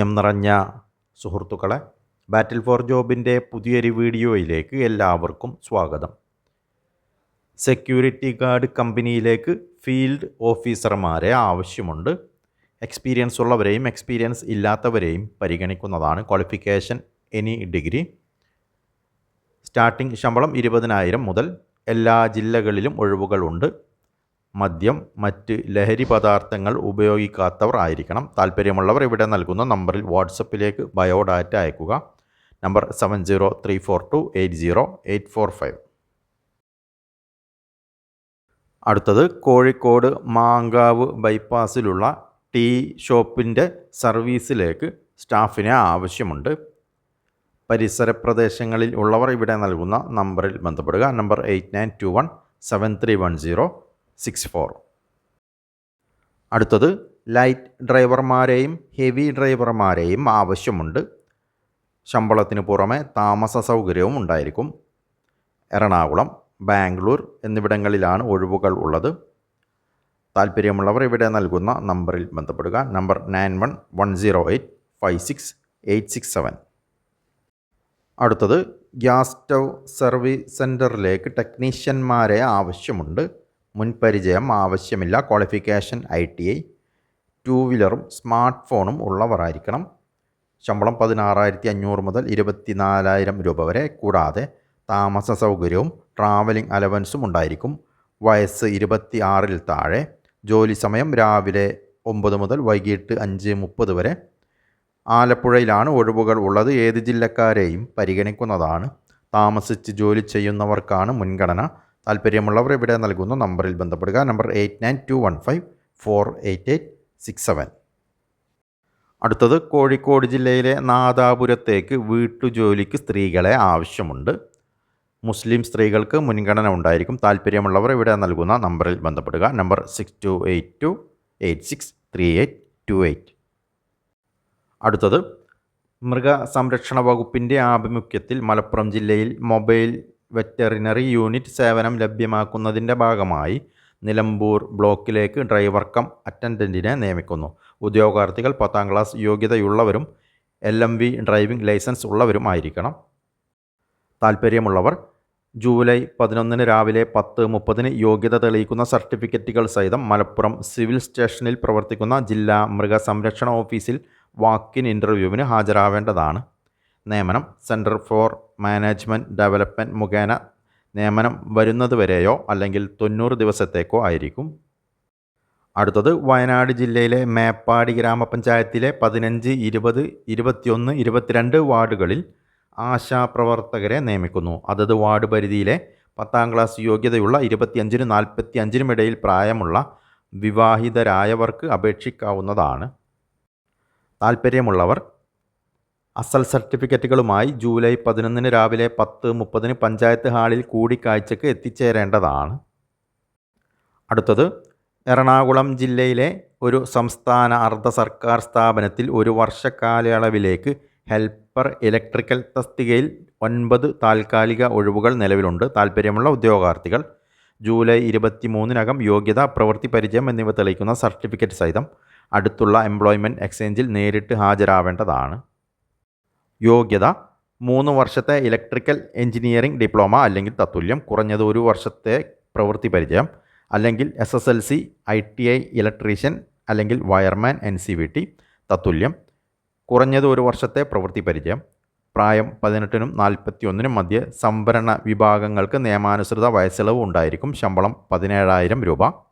പ്രിയം നിറഞ്ഞ സുഹൃത്തുക്കളെ ബാറ്റിൽ ഫോർ ജോബിന്റെ പുതിയൊരു വീഡിയോയിലേക്ക് എല്ലാവർക്കും സ്വാഗതം. സെക്യൂരിറ്റി ഗാർഡ് കമ്പനിയിലേക്ക് ഫീൽഡ് ഓഫീസർമാരെ ആവശ്യമുണ്ട്. എക്സ്പീരിയൻസ് ഉള്ളവരെയും എക്സ്പീരിയൻസ് ഇല്ലാത്തവരെയും പരിഗണിക്കുന്നതാണ് ക്വാളിഫിക്കേഷൻ എനി ഡിഗ്രി സ്റ്റാർട്ടിംഗ് ശമ്പളം ഇരുപതിനായിരം മുതൽ എല്ലാ ജില്ലകളിലും ഒഴിവുകളുണ്ട്. മദ്യം മറ്റ് ലഹരി പദാർത്ഥങ്ങൾ ഉപയോഗിക്കാത്തവർ ആയിരിക്കണം. താല്പര്യമുള്ളവർ ഇവിടെ നൽകുന്ന നമ്പറിൽ വാട്സപ്പിലേക്ക് ബയോഡാറ്റ അയക്കുക. Number seven zero three four two eight zero eight four five. അടുത്തത് കോഴിക്കോട് മാങ്കാവ് ബൈപ്പാസിലുള്ള ടീ ഷോപ്പിന്റെ സർവീസിലേക്ക് സ്റ്റാഫിനെ ആവശ്യമുണ്ട്. പരിസര പ്രദേശങ്ങളിൽ ഉള്ളവർ ഇവിടെ നൽകുന്ന നമ്പറിൽ ബന്ധപ്പെടുക. Number eight nine two one seven three one zero six four. അടുത്തത് ലൈറ്റ് ഡ്രൈവർമാരെയും ഹെവി ഡ്രൈവർമാരെയും ആവശ്യമുണ്ട്. ശമ്പളത്തിന് പുറമെ താമസ സൗകര്യവും ഉണ്ടായിരിക്കും. എറണാകുളം ബാംഗ്ലൂർ എന്നിവിടങ്ങളിലാണ് ഒഴിവുകൾ ഉള്ളത്. താല്പര്യമുള്ളവർ ഇവിടെ നൽകുന്ന നമ്പറിൽ ബന്ധപ്പെടുക. Number nine one one zero eight five six eight six seven. അടുത്തത് ഗ്യാസ് സ്റ്റൗ സർവീസ് സെന്ററിലേക്ക് ടെക്നീഷ്യന്മാരെ ആവശ്യമുണ്ട്. മുൻപരിചയം ആവശ്യമില്ല. Qualification I T I two വീലറും smart ഫോണും ഉള്ളവരായിരിക്കണം. ശമ്പളം പതിനാറായിരത്തി അഞ്ഞൂറ് മുതൽ ഇരുപത്തി നാലായിരം രൂപ വരെ. കൂടാതെ താമസ സൗകര്യവും ട്രാവലിംഗ് അലവൻസും ഉണ്ടായിരിക്കും. വയസ്സ് ഇരുപത്തി ആറിൽ താഴെ. ജോലി സമയം രാവിലെ ഒമ്പത് മുതൽ വൈകിട്ട് അഞ്ച് മുപ്പത് വരെ. ആലപ്പുഴയിലാണ് ഒഴിവുകൾ ഉള്ളത്. ഏത് ജില്ലക്കാരെയും പരിഗണിക്കുന്നതാണ്. താമസിച്ച് ജോലി ചെയ്യുന്നവർക്കാണ് മുൻഗണന. താല്പര്യമുള്ളവർ ഇവിടെ നൽകുന്ന നമ്പറിൽ ബന്ധപ്പെടുക. Number eight nine two one five four eight eight six seven. അടുത്തത് കോഴിക്കോട് ജില്ലയിലെ നാദാപുരത്തേക്ക് വീട്ടുജോലിക്ക് സ്ത്രീകളെ ആവശ്യമുണ്ട്. മുസ്ലിം സ്ത്രീകൾക്ക് മുൻഗണന ഉണ്ടായിരിക്കും. താല്പര്യമുള്ളവർ ഇവിടെ നൽകുന്ന നമ്പറിൽ ബന്ധപ്പെടുക. Number six two eight two eight six three eight two eight. അടുത്തത് മൃഗസംരക്ഷണ വകുപ്പിന്റെ ആഭിമുഖ്യത്തിൽ മലപ്പുറം ജില്ലയിൽ മൊബൈൽ വെറ്ററിനറി യൂണിറ്റ് സേവനം ലഭ്യമാക്കുന്നതിന്റെ ഭാഗമായി നിലമ്പൂർ ബ്ലോക്കിലേക്ക് ഡ്രൈവർ കം അറ്റൻഡന്റിനെ നിയമിക്കുന്നു. ഉദ്യോഗാർത്ഥികൾ പത്താം class യോഗ്യതയുള്ളവരും L M V driving licence ഉള്ളവരും ആയിരിക്കണം. താല്പര്യമുള്ളവർ ജൂലൈ പതിനൊന്നിന് രാവിലെ പത്ത് മുപ്പതിന് യോഗ്യത തെളിയിക്കുന്ന സർട്ടിഫിക്കറ്റുകൾ സഹിതം മലപ്പുറം സിവിൽ സ്റ്റേഷനിൽ പ്രവർത്തിക്കുന്ന ജില്ലാ മൃഗസംരക്ഷണ ഓഫീസിൽ വാക്കിൻ ഇന്റർവ്യൂവിന് ഹാജരാവേണ്ടതാണ്. നിയമനം സെന്റർ ഫോർ മാനേജ്മെന്റ് ഡെവലപ്മെന്റ് മുഖേന നിയമനം വരുന്നതുവരെയോ അല്ലെങ്കിൽ തൊണ്ണൂറ് ദിവസത്തേക്കോ ആയിരിക്കും. അടുത്തത് വയനാട് ജില്ലയിലെ മേപ്പാടി ഗ്രാമപഞ്ചായത്തിലെ പതിനഞ്ച് ഇരുപത് ഇരുപത്തിയൊന്ന് ഇരുപത്തിരണ്ട് വാർഡുകളിൽ ആശാപ്രവർത്തകരെ നിയമിക്കുന്നു. അതത് വാർഡ് പരിധിയിലെ പത്താം ക്ലാസ് യോഗ്യതയുള്ള ഇരുപത്തിയഞ്ചിനും നാൽപ്പത്തി അഞ്ചിനും ഇടയിൽ പ്രായമുള്ള വിവാഹിതരായവർക്ക് അപേക്ഷിക്കാവുന്നതാണ്. താല്പര്യമുള്ളവർ അസൽ സർട്ടിഫിക്കറ്റുകളുമായി ജൂലൈ പതിനൊന്നിന് രാവിലെ പത്ത് മുപ്പതിന് പഞ്ചായത്ത് ഹാളിൽ കൂടിക്കാഴ്ചയ്ക്ക് എത്തിച്ചേരേണ്ടതാണ്. അടുത്തത് എറണാകുളം ജില്ലയിലെ ഒരു സംസ്ഥാന അർദ്ധ സർക്കാർ സ്ഥാപനത്തിൽ ഒരു വർഷക്കാലയളവിലേക്ക് ഹെൽപ്പർ ഇലക്ട്രിക്കൽ തസ്തികയിൽ ഒൻപത് താൽക്കാലിക ഒഴിവുകൾ നിലവിലുണ്ട്. താൽപ്പര്യമുള്ള ഉദ്യോഗാർത്ഥികൾ ജൂലൈ ഇരുപത്തി മൂന്നിനകം യോഗ്യത പ്രവൃത്തി പരിചയം എന്നിവ തെളിയിക്കുന്ന സർട്ടിഫിക്കറ്റ് സഹിതം അടുത്തുള്ള എംപ്ലോയ്മെന്റ് എക്സ്ചേഞ്ചിൽ നേരിട്ട് ഹാജരാവേണ്ടതാണ്. യോഗ്യത മൂന്ന് വർഷത്തെ ഇലക്ട്രിക്കൽ എഞ്ചിനീയറിംഗ് ഡിപ്ലോമ അല്ലെങ്കിൽ തത്തുല്യം കുറഞ്ഞത് ഒരു വർഷത്തെ പ്രവൃത്തി പരിചയം അല്ലെങ്കിൽ S S L C I T I electrician അല്ലെങ്കിൽ wireman N C V T തത്തുല്യം കുറഞ്ഞത് ഒരു വർഷത്തെ പ്രവൃത്തി പരിചയം പ്രായം പതിനെട്ടിനും നാൽപ്പത്തി ഒന്നിനും മധ്യ സംവരണ വിഭാഗങ്ങൾക്ക് നിയമാനുസൃത വയസ്സിളവ് ഉണ്ടായിരിക്കും ശമ്പളം പതിനേഴായിരം രൂപ.